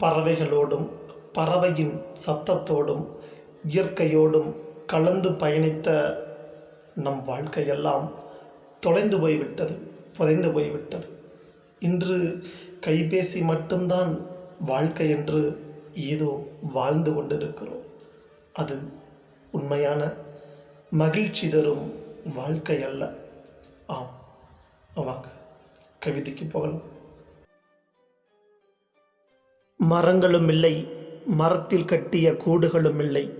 பறவைகளோடும் பறவையின் சத்தத்தோடும் இயற்கையோடும் கலந்து பயணித்த நம் வாழ்க்கையெல்லாம் தொலைந்து போய்விட்டது புதைந்து போய்விட்டது. இன்று கைபேசி மட்டும்தான் வாழ்க்கை என்று ஏதோ வாழ்ந்து கொண்டிருக்கிறோம். அது உண்மையான மகிழ்ச்சி தரும் வாழ்க்கை அல்ல ஆம் வாங்க கவிதைக்கு போகலாம். மரங்களும் இல்லை மரத்தில் கட்டிய கூடுகளும் இல்லை.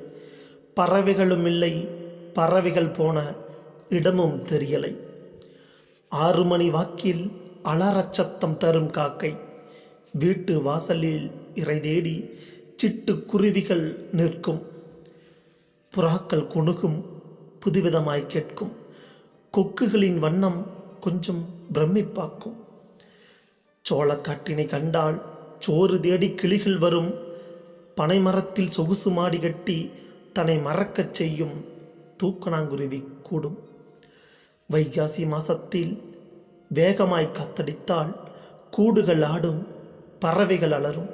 பறவைகளும் இல்லை பறவைகள் போன இடமும் தெரியலை. ஆறு மணி வாக்கில் அலறச் சத்தம் தரும் காக்கை வீட்டு வாசலில் இறை தேடி சிட்டு குருவிகள் நிற்கும். புறாக்கள் குணுகும் புதுவிதமாய் கேட்கும். கொக்குகளின் வண்ணம் கொஞ்சம் பிரமிப்பாக்கும். சோளக்காட்டினை கண்டால் சோறு தேடி கிளிகள் வரும். பனைமரத்தில் சொகுசு மாடி கட்டி தன்னை மறக்கச் செய்யும் தூக்கணாங்குருவி கூடும். வைகாசி மாசத்தில் வேகமாய் காத்தடித்தால் கூடுகள் ஆடும் பறவைகள் அலரும்.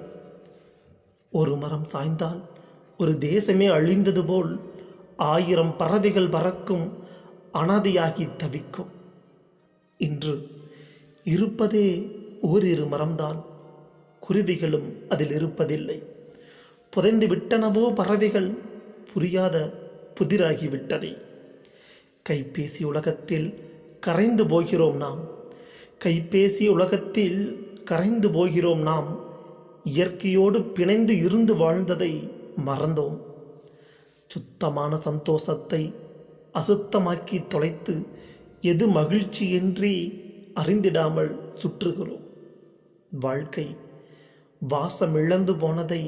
ஒரு மரம் சாய்ந்தால் ஒரு தேசமே அழிந்தது போல் ஆயிரம் பறவைகள் பறக்கும் அனாதையாகி தவிக்கும். இன்று இருப்பதே ஓரிரு மரம்தான். குருவிகளும் அதில் இருப்பதில்லை. புதைந்து விட்டனவோ பறவைகள் புரியாத புதிராகிவிட்டதே கைபேசி உலகத்தில் கரைந்து போகிறோம் நாம். கைபேசி உலகத்தில் கரைந்து போகிறோம் நாம். இயற்கையோடு பிணைந்து இருந்து வாழ்ந்ததை மறந்தோம். சுத்தமான சந்தோஷத்தை அசுத்தமாக்கி தொலைத்து எது மகிழ்ச்சி அறிந்திடாமல் சுற்றுகிறோம். வாழ்க்கை வாசம் இழந்து போனதை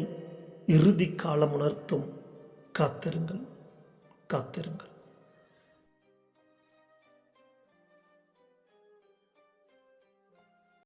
இறுதி காலம் உணர்த்தும். காத்திருங்கள் காத்திருங்கள்.